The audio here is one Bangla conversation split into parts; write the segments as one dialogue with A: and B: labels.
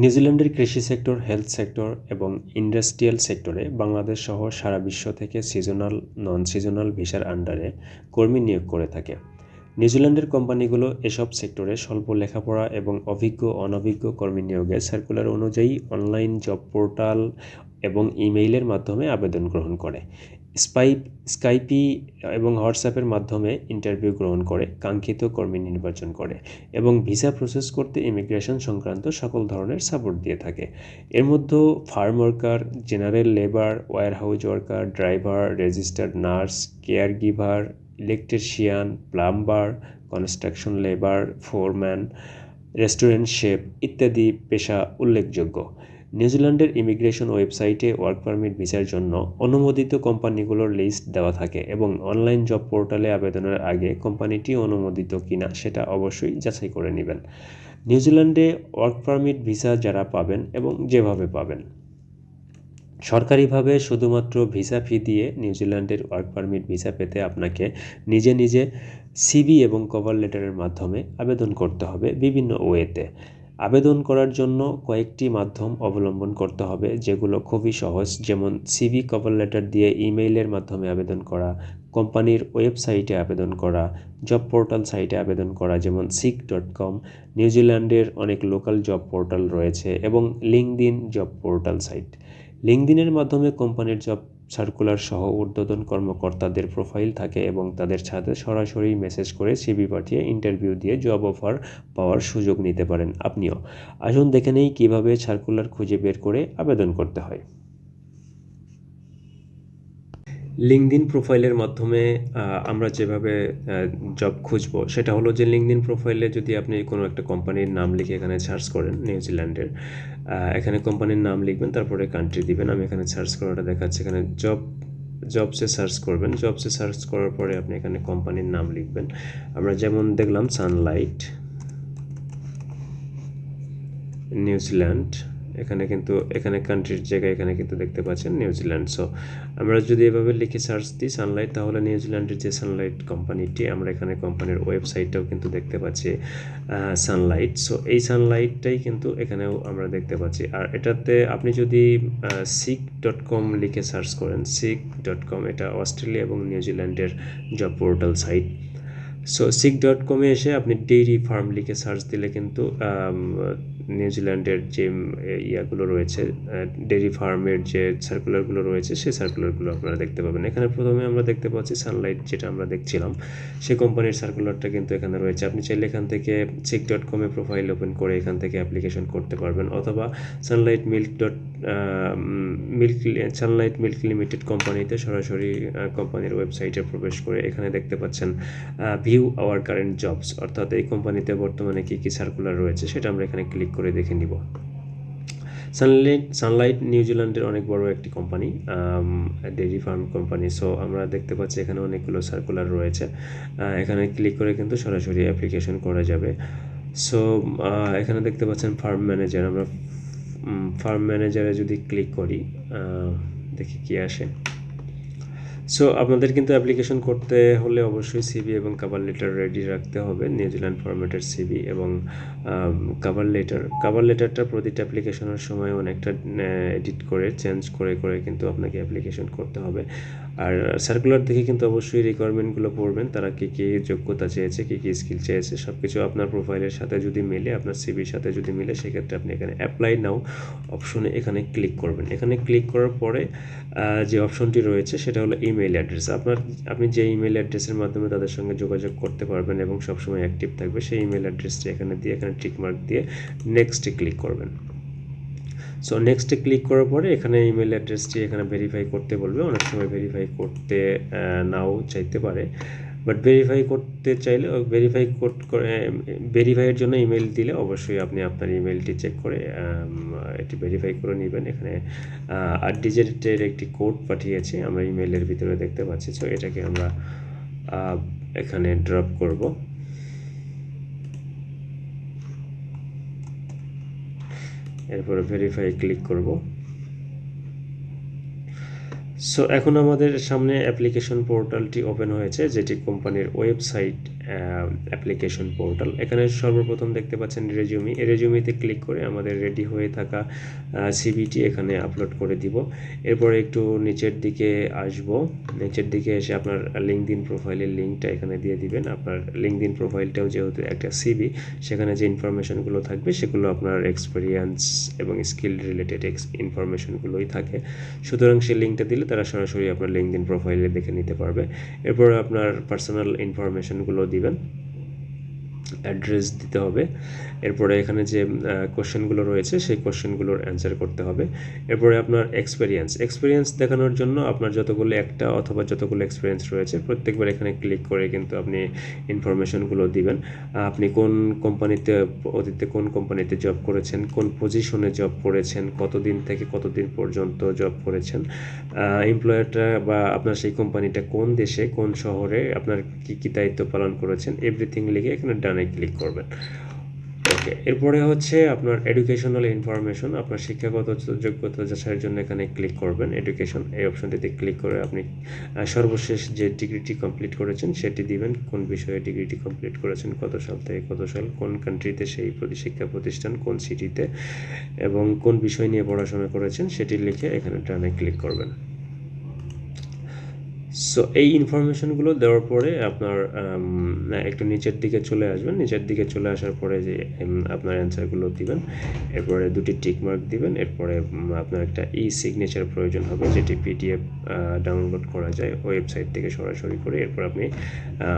A: নিউজিল্যান্ডের কৃষি সেক্টর, হেলথ সেক্টর এবং ইন্ডাস্ট্রিয়াল সেক্টরে বাংলাদেশ সহ সারা বিশ্ব থেকে সিজনাল নন সিজনাল ভিসার আন্ডারে কর্মী নিয়োগ করে থাকে। নিউজিল্যান্ডের কোম্পানিগুলো এসব সেক্টরে স্বল্প লেখাপড়া এবং অভিজ্ঞ, অনভিজ্ঞ কর্মী নিয়োগের সার্কুলার অনুযায়ী অনলাইন জব পোর্টাল এবং ইমেইলের মাধ্যমে আবেদন গ্রহণ করে। স্পাইপ, স্কাইপি এবং হোয়াটসঅ্যাপের মাধ্যমে ইন্টারভিউ গ্রহণ করে, কাঙ্ক্ষিত কর্মী নির্বাচন করে এবং ভিসা প্রসেস করতে ইমিগ্রেশন সংক্রান্ত সকল ধরনের সাপোর্ট দিয়ে থাকে। এর মধ্যে farm worker, general labour warehouse worker, driver, registered nurse, caregiver, electrician, plumber, construction labour, foreman, restaurant chef ইত্যাদি পেশা উল্লেখযোগ্য। নিউজিল্যান্ডের ইমিগ্রেশন ওয়েবসাইটে ওয়ার্ক পারমিট ভিসার জন্য অনুমোদিত কোম্পানিগুলোর লিস্ট দেওয়া থাকে এবং অনলাইন জব পোর্টালে আবেদনের আগে কোম্পানিটি অনুমোদিত কিনা সেটা অবশ্যই যাচাই করে নেবেন। নিউজিল্যান্ডে ওয়ার্ক পারমিট ভিসা যারা পাবেন এবং যেভাবে পাবেন। সরকারিভাবে শুধুমাত্র ভিসা ফি দিয়ে নিউজিল্যান্ডের ওয়ার্ক পারমিট ভিসা পেতে আপনাকে নিজে নিজে সিবি এবং কভার লেটারের মাধ্যমে আবেদন করতে হবে বিভিন্ন ওয়েতে। আবেদন করার জন্য কয়েকটি মাধ্যম অবলম্বন করতে হবে, যেগুলো খুবই সহজ, যেমন সিভি কভার লেটার দিয়ে ইমেইলের মাধ্যমে আবেদন করা, কোম্পানির ওয়েবসাইটে আবেদন করা জব পোর্টাল সাইটে আবেদন করা, যেমন সিক ডট কম নিউজিল্যান্ডের অনেক লোকাল জব পোর্টাল রয়েছে, এবং লিঙ্কদিন জব পোর্টাল সাইট লিঙ্কদিনের মাধ্যমে কোম্পানির জব সার্কুলার সহ ঊর্ধ্বতন কর্মকর্তাদের প্রোফাইল থাকে এবং তাদের সাথে সরাসরি মেসেজ করে সিবি পাঠিয়ে ইন্টারভিউ দিয়ে জব অফার পাওয়ার সুযোগ নিতে পারেন আপনিও। আসুন দেখে নেই কীভাবে সার্কুলার খুঁজে বের করে আবেদন করতে হয়। লিঙ্কদিন প্রোফাইলের মাধ্যমে আমরা যেভাবে জব খুঁজবো, সেটা হলো যে লিঙ্কদিন প্রোফাইলে যদি আপনি কোনো একটা কোম্পানির নাম লিখে এখানে সার্চ করেন নিউজিল্যান্ডের এখানে কোম্পানির নাম লিখবেন, তারপরে কান্ট্রি দিবেন। আমি এখানে সার্চ করাটা দেখাচ্ছি, এখানে জব জবসে সার্চ করবেন। জবসে সার্চ করার পরে আপনি এখানে কোম্পানির নাম লিখবেন। আমরা যেমন দেখলাম সানলাইট নিউজিল্যান্ড এখানে কিন্তু, এখানে কান্ট্রির জায়গায় এখানে কিন্তু দেখতে পাচ্ছেন নিউজিল্যান্ড সো আমরা যদি এভাবে লিখে সার্চ দিই সানলাইট তাহলে নিউজিল্যান্ডের যে সানলাইট কোম্পানিটি আমরা এখানে কোম্পানির ওয়েবসাইটটাও কিন্তু দেখতে পাচ্ছি সানলাইট সো এই সানলাইটটাই কিন্তু এখানেও আমরা দেখতে পাচ্ছি। আর এটাতে আপনি যদি সিক ডট কম লিখে সার্চ করেন সিক ডট কম এটা অস্ট্রেলিয়া এবং নিউজিল্যান্ডের job portal site so seek dot কমে এসে আপনি ডেইরি ফার্ম লিখে সার্চ দিলে কিন্তু নিউজিল্যান্ডের যে ইয়াগুলো রয়েছে ডেইরি ফার্মের যে সার্কুলারগুলো রয়েছে, সেই সার্কুলারগুলো আপনারা দেখতে পাবেন। এখানে প্রথমে আমরা দেখতে পাচ্ছি সানলাইট যেটা আমরা দেখছিলাম। সেই কোম্পানির সার্কুলারটা কিন্তু এখানে রয়েছে। আপনি চাইলে এখান থেকে সিক ডট কমে প্রোফাইল ওপেন করে এখান থেকে অ্যাপ্লিকেশন করতে পারবেন। অথবা Sunlight Milk dot milk Sunlight Milk Limited কোম্পানিতে সরাসরি কোম্পানির ওয়েবসাইটে প্রবেশ করে এখানে দেখতে পাচ্ছেন ভিউ আওয়ার কারেন্ট জবস অর্থাৎ এই কোম্পানিতে বর্তমানে কী কী সার্কুলার রয়েছে সেটা আমরা এখানে ক্লিক করে দেখে নিব। সানলাইট সানলাইট নিউজিল্যান্ডের অনেক বড় একটি company dairy farm company so আমরা দেখতে পাচ্ছি এখানে অনেকগুলো সার্কুলার রয়েছে। এখানে ক্লিক করে কিন্তু সরাসরি অ্যাপ্লিকেশন করা যাবে। সো এখানে দেখতে পাচ্ছেন ফার্ম ম্যানেজার আমরা ফার্ম ম্যানেজারে যদি ক্লিক করি দেখি কি আসে। সো আপনাদের কিন্তু অ্যাপ্লিকেশন করতে হলে অবশ্যই সিবি এবং কাভার লেটার রেডি রাখতে হবে নিউজিল্যান্ড ফরম্যাটের সিবি এবং কাভার লেটার কাভার লেটারটা প্রতিটা অ্যাপ্লিকেশনের সময় অনেকটা এডিট করে চেঞ্জ করে করে কিন্তু আপনাকে অ্যাপ্লিকেশন করতে হবে। আর সার্কুলার দেখে কিন্তু অবশ্যই রিকোয়ারমেন্টগুলো পড়বেন। তারা কী কী যোগ্যতা চেয়েছে, কী কী স্কিল চেয়েছে সব কিছু আপনার প্রোফাইলের সাথে যদি মেলে, আপনার সিবির সাথে যদি মেলে, সেক্ষেত্রে আপনি এখানে অ্যাপ্লাই নাও অপশনে এখানে ক্লিক করবেন। এখানে ক্লিক করার পরে যে অপশনটি রয়েছে, সেটা হলো ইমেল অ্যাড্রেস আপনার, আপনি যে ইমেল অ্যাড্রেসের মাধ্যমে তাদের সঙ্গে যোগাযোগ করতে পারবেন এবং সবসময় অ্যাক্টিভ থাকবে, সেই ইমেল অ্যাড্রেসটি এখানে দিয়ে, এখানে টিকমার্ক দিয়ে নেক্সটে ক্লিক করবেন। সো নেক্সটে ক্লিক করার পরে এখানে ইমেল অ্যাড্রেসটি এখানে ভেরিফাই করতে বলবে। অনেক সময় ভেরিফাই করতে নাও চাইতে পারে। বাট ভেরিফাই করতে চাইলে ভেরিফাই ভেরিফাইয়ের জন্য ইমেল দিলে অবশ্যই আপনি আপনার ইমেলটি চেক করে এটি ভেরিফাই করে নেবেন। এখানে আট ডিজিটের একটি কোড পাঠিয়েছে, আমরা ইমেলের ভিতরে দেখতে পাচ্ছি। সো এটাকে আমরা এখানে ড্রপ করব। এরপরে ভেরিফাই ক্লিক করব। সো এখন আমাদের সামনে অ্যাপ্লিকেশন পোর্টালটি ওপেন হয়েছে, যেটি কোম্পানির ওয়েবসাইট অ্যাপ্লিকেশন পোর্টাল এখানে সর্বপ্রথম দেখতে পাচ্ছেন রেজিউমি এই রেজিউমিতে ক্লিক করে আমাদের রেডি হয়ে থাকা সিবিটি এখানে আপলোড করে দিব। এরপরে একটু নিচের দিকে আসব। নিচের দিকে এসে আপনার লিঙ্কদিন প্রোফাইলের লিঙ্কটা এখানে দিয়ে দিবেন। আপনার লিঙ্কদিন প্রোফাইলটাও যেহেতু একটা সিবি সেখানে যে ইনফরমেশনগুলো থাকবে, সেগুলো আপনার এক্সপিরিয়েন্স এবং স্কিল রিলেটেড ইনফরমেশনগুলোই থাকে। সুতরাং সেই লিঙ্কটা দিলে তারা সরাসরি আপনার লিঙ্কদিন প্রোফাইলে দেখে নিতে পারবে। এরপর আপনার পার্সোনাল ইনফরমেশনগুলো দিবেন অ্যাড্রেস দিতে হবে। এরপরে এখানে যে কোশ্চেনগুলো রয়েছে, সেই কোশ্চেনগুলোর অ্যান্সার করতে হবে। এরপরে আপনার এক্সপিরিয়েন্স এক্সপিরিয়েন্স দেখানোর জন্য আপনার যতগুলো একটা অথবা যতগুলো এক্সপিরিয়েন্স রয়েছে, প্রত্যেকবার এখানে ক্লিক করে কিন্তু আপনি ইনফরমেশনগুলো দিবেন। আপনি কোন কোম্পানিতে অতীতে কোন কোম্পানিতে জব করেছেন, কোন পজিশনে জব করেছেন, কতদিন থেকে কতদিন পর্যন্ত জব করেছেন এমপ্লয়ারটা বা আপনার সেই কোম্পানিটা কোন দেশে, কোন শহরে, আপনার কী কী দায়িত্ব পালন করেছেন এভরিথিং লিখে এখানে ডানে ক্লিক করবেন। ওকে এরপরে হচ্ছে আপনার এডুকেশনাল ইনফরমেশন আপনার শিক্ষাগত যোগ্যতা যাচাইয়ের জন্য এখানে ক্লিক করবেন। এডুকেশন এই অপশনটিতে ক্লিক করে আপনি সর্বশেষ যে ডিগ্রিটি কমপ্লিট করেছেন, সেটি দিবেন। কোন বিষয়ে ডিগ্রিটি কমপ্লিট করেছেন, কত সাল থেকে কত সাল, কোন কান্ট্রিতে সেই শিক্ষা প্রতিষ্ঠান, কোন সিটিতে এবং কোন বিষয় নিয়ে পড়াশোনা করেছেন, সেটি লিখে এখানে ডানে ক্লিক করবেন। সো এই ইনফরমেশনগুলো দেওয়ার পরে আপনার একটু নিচের দিকে চলে আসবেন। নিচের দিকে চলে আসার পরে যে আপনার অ্যান্সারগুলো দিবেন, এরপরে দুটি টিক মার্ক দিবেন, এরপরে আপনার একটা ই সিগনেচার প্রয়োজন হবে, যেটি পিডিএফ ডাউনলোড করা যায় ওয়েবসাইট থেকে সরাসরি করে। এরপর আপনি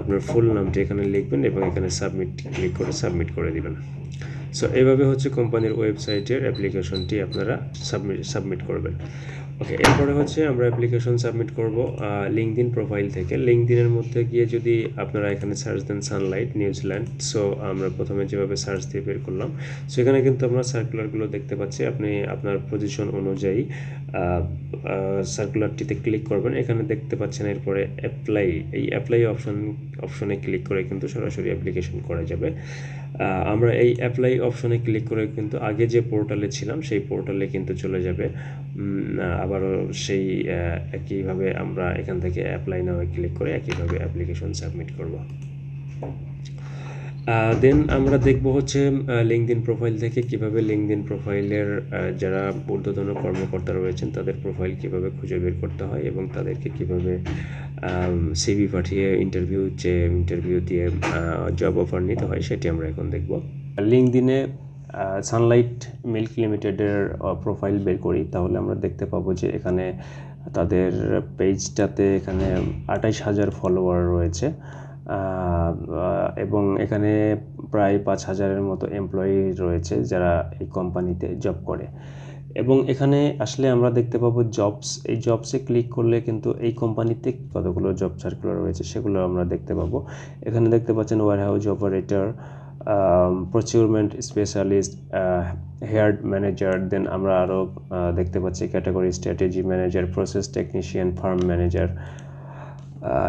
A: আপনার ফুল নামটি এখানে লিখবেন এবং এখানে সাবমিট ক্লিক করে সাবমিট করে দিবেন। সো এইভাবে হচ্ছে কোম্পানির ওয়েবসাইটের অ্যাপ্লিকেশনটি আপনারা সাবমিট সাবমিট করবেন। ওকে এরপরে হচ্ছে আমরা অ্যাপ্লিকেশন সাবমিট করব লিঙ্কদিন প্রোফাইল থেকে। লিঙ্কদিনের মধ্যে গিয়ে যদি আপনারা এখানে সার্চ দেন সানলাইট নিউজিল্যান্ড সো আমরা প্রথমে যেভাবে সার্চ দিয়ে বের করলাম সেখানে কিন্তু আমরা সার্কুলারগুলো দেখতে পাচ্ছি। আপনি আপনার পজিশন অনুযায়ী সার্কুলারটিতে ক্লিক করবেন। এখানে দেখতে পাচ্ছেন এরপরে অ্যাপ্লাই এই অ্যাপ্লাই অপশন অপশনে ক্লিক করে কিন্তু সরাসরি অ্যাপ্লিকেশন করা যাবে। আমরা এই অ্যাপ্লাই অপশনে ক্লিক করে কিন্তু আগে যে পোর্টালে ছিলাম, সেই পোর্টালে কিন্তু চলে যাবে। আবারও সেই একইভাবে আমরা এখান থেকে অ্যাপ্লাই নামে ক্লিক করে একইভাবে অ্যাপ্লিকেশন সাবমিট করব। দেন আমরা দেখব হচ্ছে লিঙ্কদিন প্রোফাইল থেকে কীভাবে লিঙ্কদিন প্রোফাইলের যারা ঊর্ধ্বতন কর্মকর্তা রয়েছেন, তাদের প্রোফাইল কীভাবে খুঁজে বের করতে হয় এবং তাদেরকে কীভাবে সিভি পাঠিয়ে ইন্টারভিউ যে ইন্টারভিউ দিয়ে জব অফার নিতে হয় সেটি আমরা এখন দেখব। লিঙ্কদিনে সানলাইট মিল্ক লিমিটেডের প্রোফাইল বের করি, তাহলে আমরা দেখতে পাবো যে এখানে তাদের পেজটাতে এখানে আঠাইশ হাজার ফলোয়ার রয়েছে। এবং এখানে প্রায় পাঁচ হাজারের মতো এমপ্লয়ি রয়েছে যারা এই কোম্পানিতে জব করে। এবং এখানে আসলে আমরা দেখতে পাবো জবস এই জবসে ক্লিক করলে কিন্তু এই কোম্পানিতে কতগুলো জব সার্কুলার রয়েছে সেগুলো আমরা দেখতে পাবো। এখানে দেখতে পাচ্ছেন warehouse operator procurement specialist herd manager then আমরা আরও দেখতে পাচ্ছি category strategy manager process technician farm manager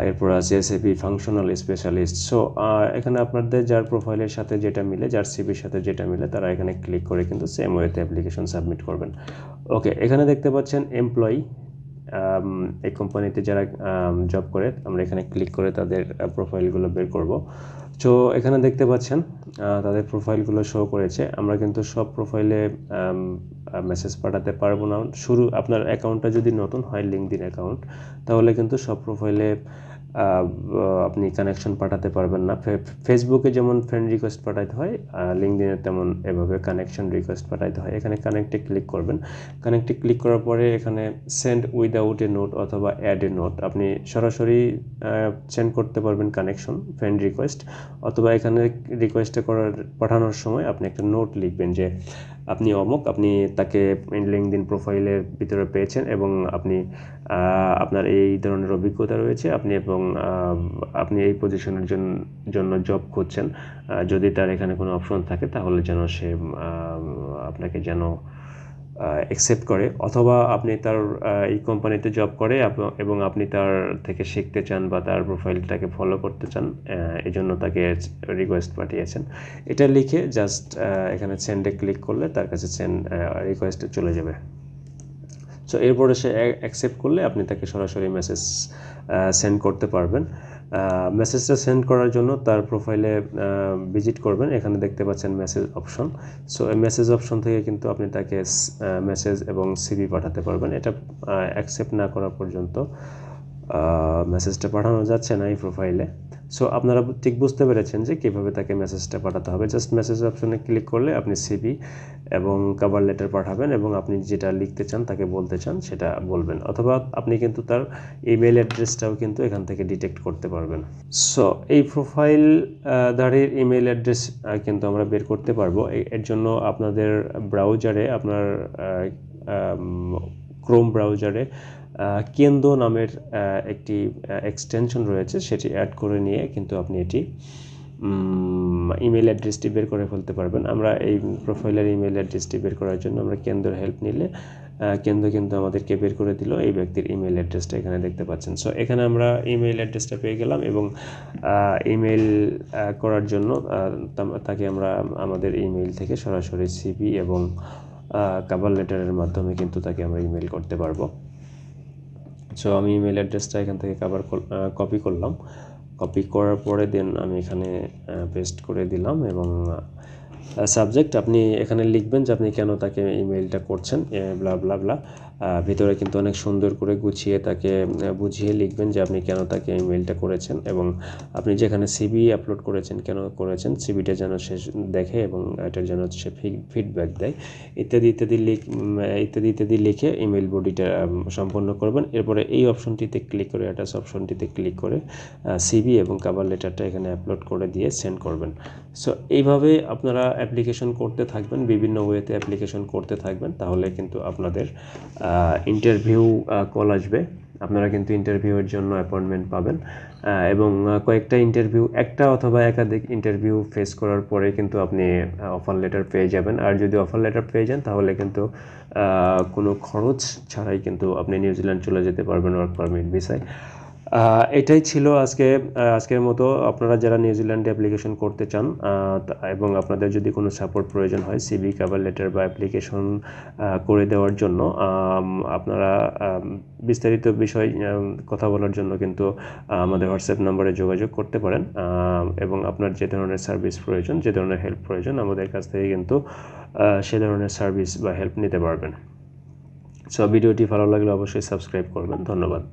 A: এরপর আছে এসএপি ফাংশনাল স্পেশালিস্ট সো এখানে আপনাদের যার প্রোফাইলের সাথে যেটা মিলে, যার সিবির সাথে যেটা মিলে, তারা এখানে ক্লিক করে কিন্তু সেম ওয়েতে অ্যাপ্লিকেশন সাবমিট করবেন। ওকে এখানে দেখতে পাচ্ছেন এমপ্লয়ি এই কোম্পানিতে যারা জব করে, আমরা এখানে ক্লিক করে তাদের প্রোফাইলগুলো বের করব। তো এখানে দেখতে পাচ্ছেন তাদের প্রোফাইলগুলো শো করেছে। আমরা কিন্তু সব প্রোফাইলে মেসেজ পাঠাতে পারব না। শুরু, আপনার অ্যাকাউন্টটা যদি নতুন হয় লিঙ্কডিন অ্যাকাউন্ট তাহলে কিন্তু সব প্রোফাইলে আপনি কানেকশন পাঠাতে পারবেন না। ফেসবুকে যেমন ফ্রেন্ড রিকোয়েস্ট পাঠাতে হয় লিঙ্কদিনে তেমন এভাবে কানেকশন রিকোয়েস্ট পাঠাতে হয়। এখানে কানেক্টে ক্লিক করবেন। কানেক্টে ক্লিক করার পরে এখানে সেন্ড উইদাউট এ নোট অথবা অ্যাড এ নোট আপনি সরাসরি সেন্ড করতে পারবেন কানেকশন ফ্রেন্ড রিকোয়েস্ট অথবা এখানে রিকোয়েস্টে করার, পাঠানোর সময় আপনি একটা নোট লিখবেন যে আপনি অমুক, আপনি তাকে লিঙ্কদিন প্রোফাইলের ভিতরে পেয়েছেন এবং আপনি আপনার এই ধরনের অভিজ্ঞতা রয়েছে, আপনি এবং আপনি এই পজিশনের জন্য জব খুঁজছেন। যদি তার এখানে কোনো অপশন থাকে, তাহলে যেন সে আপনাকে যেন অ্যাকসেপ্ট করে, অথবা আপনি তার এই কোম্পানিতে জব করে এবং আপনি তার থেকে শিখতে চান বা তার প্রোফাইলটাকে ফলো করতে চান এই জন্য তাকে রিকোয়েস্ট পাঠিয়েছেন। এটা লিখে জাস্ট এখানে সেন্ডে ক্লিক করলে তার কাছে সেন্ড রিকোয়েস্টে চলে যাবে। সো এরপরে সে অ্যাকসেপ্ট করলে আপনি তাকে সরাসরি মেসেজ সেন্ড করতে পারবেন। মেসেজটা সেন্ড করার জন্য তার প্রোফাইলে ভিজিট করবেন। এখানে দেখতে পাচ্ছেন মেসেজ অপশন সো এই মেসেজ অপশন থেকে কিন্তু আপনি তাকে মেসেজ এবং সিভি পাঠাতে পারবেন। এটা অ্যাকসেপ্ট না করা পর্যন্ত মেসেজটা পাঠানো যাচ্ছে না এই প্রোফাইলে সো আপনারা ঠিক বুঝতে পেরেছেন যে কীভাবে তাকে মেসেজটা পাঠাতে হবে। জাস্ট মেসেজ অপশনে ক্লিক করলে আপনি সিভি এবং কাভার লেটার পাঠাবেন এবং আপনি যেটা লিখতে চান, তাকে বলতে চান, সেটা বলবেন। অথবা আপনি কিন্তু তার ইমেল অ্যাড্রেসটাও কিন্তু এখান থেকে ডিটেক্ট করতে পারবেন। সো এই প্রোফাইল দাঁড়ির ইমেল অ্যাড্রেস কিন্তু আমরা বের করতে পারব। এর জন্য আপনাদের ব্রাউজারে আপনার ক্রোম ব্রাউজারে কেন্দ্র নামের একটি এক্সটেনশন রয়েছে, সেটি অ্যাড করে নিয়ে কিন্তু আপনি এটি ইমেল অ্যাড্রেসটি বের করে ফেলতে পারবেন। আমরা এই প্রোফাইলের ইমেল অ্যাড্রেসটি বের করার জন্য আমরা কেন্দ্রের হেল্প নিলে কেন্দ্র কিন্তু আমাদেরকে বের করে দিল এই ব্যক্তির ইমেল অ্যাড্রেসটা এখানে দেখতে পাচ্ছেন। সো এখানে আমরা ইমেল অ্যাড্রেসটা পেয়ে গেলাম এবং ইমেল করার জন্য তাকে আমরা আমাদের ইমেল থেকে সরাসরি সিবি এবং কাবার লেটারের মাধ্যমে কিন্তু তাকে আমরা ইমেল করতে পারব। সো আমি ইমেল অ্যাড্রেসটা এখান থেকে কাবার কপি করলাম। কপি করার পরে দেন আমি এখানে পেস্ট করে দিলাম এবং সাবজেক্ট আপনি এখানে লিখবেন যে আপনি কেন তাকে ইমেলটা করছেন ব্লা ব্লা ব্লা ভিতরে কিন্তু অনেক সুন্দর করে গুছিয়ে তাকে বুঝিয়ে লিখবেন যে আপনি কেন তাকে ইমেলটা করেছেন এবং আপনি যেখানে সিবি আপলোড করেছেন কেন করেছেন সিবিটা যেন সে দেখে এবং এটার যেন সে ফিডব্যাক দেয়। ইত্যাদি ইত্যাদি লিখ ইত্যাদি ইত্যাদি লিখে ইমেল বডিটা সম্পন্ন করবেন। এরপরে এই অপশনটিতে ক্লিক করে অ্যাটাচ অপশনটিতে ক্লিক করে সিবি এবং কাভার লেটারটা এখানে আপলোড করে দিয়ে সেন্ড করবেন। সো এইভাবে আপনারা অ্যাপ্লিকেশন করতে থাকবেন, বিভিন্ন ওয়েতে অ্যাপ্লিকেশন করতে থাকবেন, তাহলে কিন্তু আপনাদের ইন্টারভিউ কল আসবে। আপনারা কিন্তু ইন্টারভিউয়ের জন্য অ্যাপয়েন্টমেন্ট পাবেন। এবং কয়েকটা ইন্টারভিউ একটা অথবা একাধিক ইন্টারভিউ ফেস করার পরে কিন্তু আপনি অফার লেটার পেয়ে যাবেন। আর যদি অফার লেটার পেয়ে যান, তাহলে কিন্তু কোনো খরচ ছাড়াই কিন্তু আপনি নিউজিল্যান্ড চলে যেতে পারবেন ওয়ার্ক পারমিট ভিসায় এটাই ছিল আজকে আজকের মতো। আপনারা যারা নিউজিল্যান্ডে অ্যাপ্লিকেশন করতে চান এবং আপনাদের যদি কোনো সাপোর্ট প্রয়োজন হয় সিভি কাভার লেটার বা অ্যাপ্লিকেশন করে দেওয়ার জন্য আপনারা বিস্তারিত বিষয় কথা বলার জন্য কিন্তু আমাদের হোয়াটসঅ্যাপ নম্বরে যোগাযোগ করতে পারেন। এবং আপনার যে ধরনের সার্ভিস প্রয়োজন, যে ধরনের হেল্প প্রয়োজন, আমাদের কাছ থেকে কিন্তু সে ধরনের সার্ভিস বা হেল্প নিতে পারবেন। সো ভিডিওটি ভালো লাগলে অবশ্যই সাবস্ক্রাইব করবেন। ধন্যবাদ।